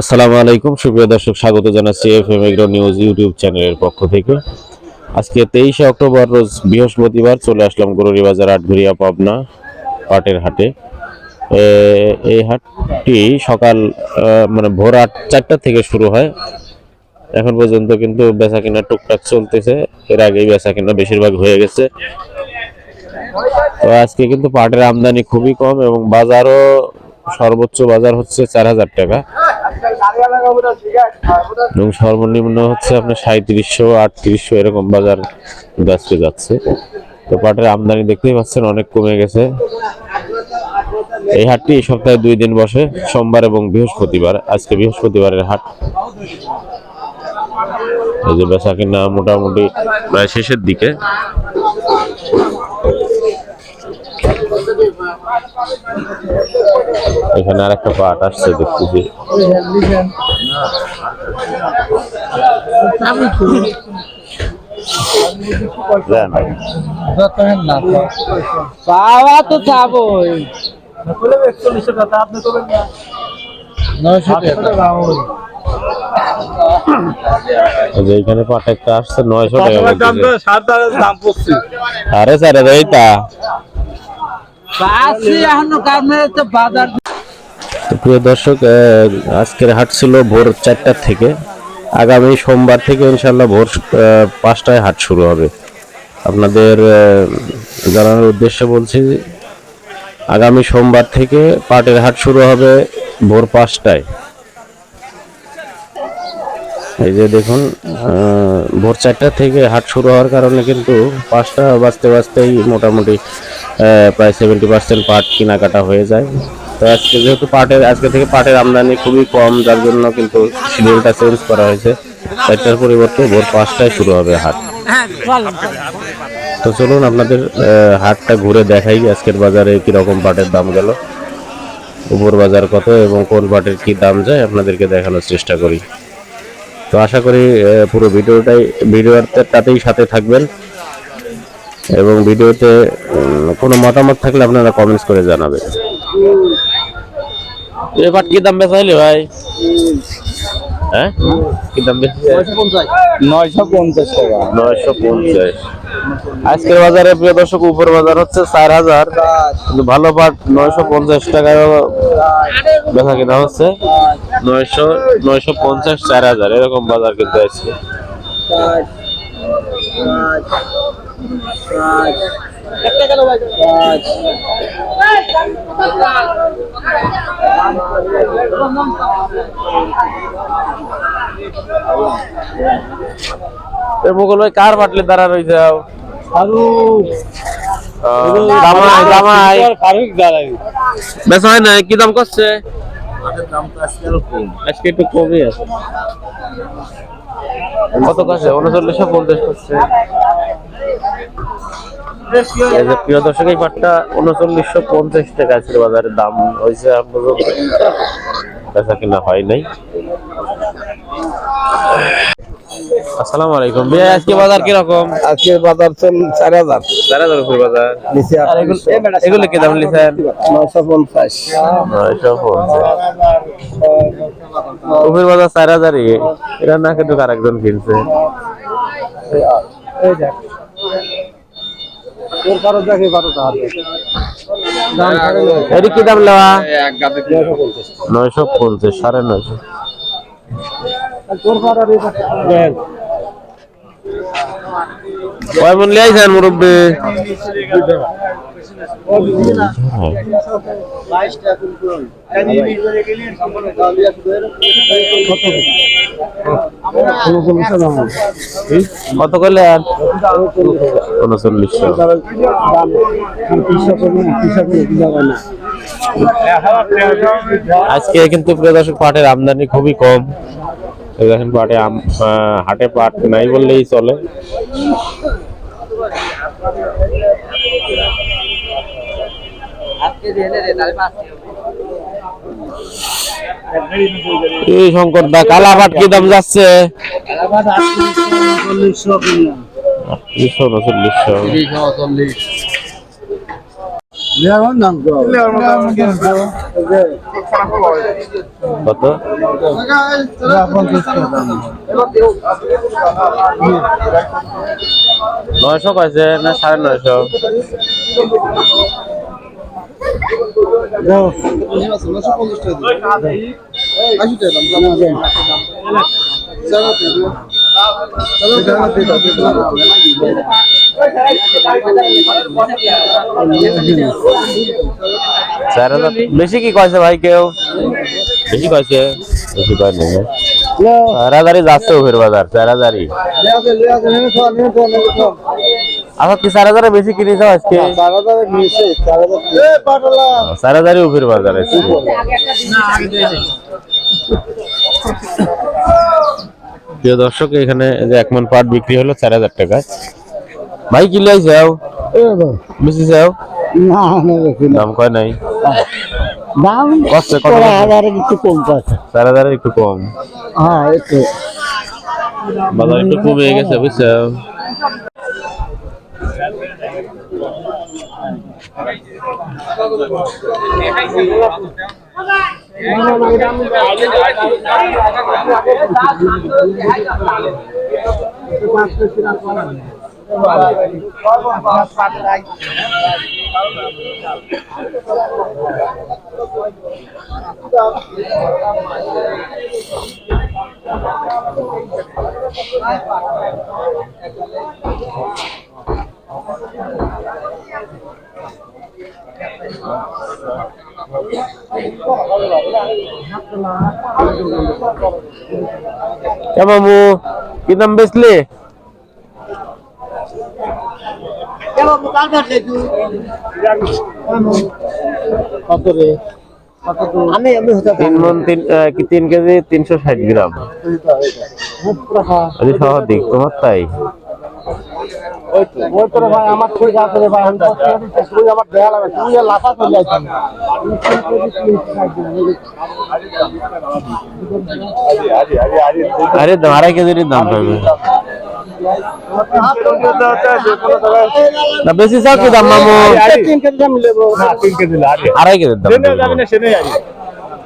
আসসালামু আলাইকুম, সুপ্রিয় দর্শক, স্বাগত জানাচ্ছি F M agro news YouTube চ্যানেলের পক্ষ থেকে। আজকে তেইশে অক্টোবর, রোজ বৃহস্পতিবার চলে আসলাম গরুরি বাজার পাবনা পাটের হাটে। এই হাটটি সকাল মানে ভোর আট, চারটা থেকে শুরু হয়। এখন পর্যন্ত কিন্তু বেচা কিনা টুকটাক চলতেছে। এর আগেই বেচা কিনা বেশিরভাগ হয়ে গেছে। তো আজকে কিন্তু পাটের আমদানি খুবই কম এবং বাজারও সর্বোচ্চ বাজার হচ্ছে চার হাজার টাকা। এবং সর্বনিম্ন হচ্ছে আপনার সাঁত্রিশশো আটত্রিশশো এরকম বাজার কিন্তু যাচ্ছে। তো পাটের আমদানি দেখতেই পাচ্ছেন, অনেক কমে গেছে। এই হাটটি এই সপ্তাহে দুই দিন বসে, সোমবার এবং বৃহস্পতিবার। আজকে বৃহস্পতিবারের হাট। এই যে বেচা কিনা মোটামুটি প্রায় শেষের দিকে। এখানে আর একটা পাট আসছে দেখতেছি। পাওয়া তো চাবই নয়শো টাকা। এই যে এখানে পাট একটা আসছে নয়শো টাকা বলতেছে। সাত হাজার তো প্রিয় দর্শক আজকের হাট ছিল ভোর চারটার থেকে। আগামী সোমবার থেকে ইনশাল্লাহ ভোর পাঁচটায় হাট শুরু হবে। আপনাদের জানানোর উদ্দেশ্যে বলছি, আগামী সোমবার থেকে পাটের হাট শুরু হবে ভোর পাঁচটায়। এই যে দেখুন ভোর চারটা থেকে হাট শুরু হওয়ার কারণে কিন্তু পাঁচটা বাজতে বাজতেই মোটামুটি প্রায় সেভেন্টি পার্সেন্ট পাট কেনাকাটা হয়ে যায়। তো আজকে যেহেতু পাটের আজকে থেকে পাটের আমদানি খুবই কম যার জন্য কিন্তু শিডিউলটা চেঞ্জ করা হয়েছে। চারটার পরিবর্তে ভোর পাঁচটায় শুরু হবে হাট। তো চলুন আপনাদের হাটটা ঘুরে দেখাই আজকের বাজারে কীরকম পাটের দাম গেল। উপর বাজার কত এবং কোন পাটের কি দাম যায় আপনাদেরকে দেখানোর চেষ্টা করি। তো আশা করি পুরো ভিডিওটাই ভিডিওটাতেই সাথে থাকবেন। এবং ভিডিওতে কোনো মতামত থাকলে আপনারা কমেন্টস করে জানাবেন। এবার কি দাম বেচা হইলে ভাই? হ্যাঁ? কি দাম নয়শো পঞ্চাশ টাকা। নয়শো পঞ্চাশ। আজকের বাজারে প্রিয় দর্শক উপর বাজার হচ্ছে চার হাজার। কিন্তু ভালো পাট নয়শো পঞ্চাশ টাকায় বেচা কিনা হচ্ছে। নয়শো নয়শো পঞ্চাশ চার হাজার। এরকম বাজার কিন্তু এ মুঘল ভাই কার বাটলে দাঁড়া রয়েছে জামাই ফারুক দাঁড়াই হয় না কি দাম করছে? আজকে একটু কমই আছে। কত কাছে? উনচল্লিশশো পঞ্চাশ করছে। প্রিয় দর্শক এই পাটটা উনচল্লিশশো পঞ্চাশ টাকা আজকের বাজারে দাম। হয়েছে বেচা কিনা হয় নাই। আসসালামু আলাইকুম। ভাই আজকে বাজার কীরকম? আজকে বাজার চল চার হাজার। চার হাজার বাজার। নিচে আর এগুলো এগুলো কি দাম উপরের বাজার না কিন্তু আরেকজন কিনছে। তোর কারও দেখে বারোটা হাতে এটি কি দাম নেওয়া? নয়শো পঞ্চাশ। সাড়ে নয়শো। কয় মন লিয়াইছেন মুরব্বী? কত করলে আর? উনচল্লিশশো। আজকে কিন্তু প্রিয় দর্শক পাটের আমদানি খুবই কম। দেখেন পাটে হাটে পাট নাই বললেই চলে। এই শঙ্কর দা কালা পাট কি দাম যাচ্ছে? নয়শো কয়েছে না সাড়ে নয়শো? চার হাজার বেশি কি কয়েছে ভাই কেউ বেশি কয়েছে বেশি কয় নেই চার হাজারই যাচ্ছে ওভের বাজার চার হাজারই আচ্ছা কি চার হাজারে বেশি কিনেছো আজকে? চার হাজারই ওভের বাজার আছে প্রিয় দর্শক এখানে যে এক মন পাট বিক্রি হলো চার হাজার টাকায় ভাই কি লাই যাও বেশি যাও দাম কয় নাই? দাম কষ্ট কত হাজারে কিছু কম পাচ্ছে। চার হাজারের একটু কম। হ্যাঁ একটু। বাজার একটু কমে গেছে বুঝছ? এ মামু কত রে আমি আমি হতে তিন মন তিন আহ, কি কেজি? তিনশো ষাট গ্রাম। আরে সহদিক তোমার তাই। ওই তোর ভাই আমার ঠিক আছে রে ভাই আমি দশ টাকা দিচ্ছি, তুই আমার দেয়া লাগবে তুই আর লাফা চলে আসছিস আরে দাম আড়াই কেজির দাম পাবে না বেশি চাও কি দাম মামু? তিন কেজি দাম নেব আড়াই। কেজির দাম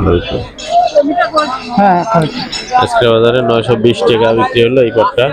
পনেরোশো হ্যাঁ, আজকে বাজারে নয়শো বিশ টাকা বিক্রি হলো এই কটটা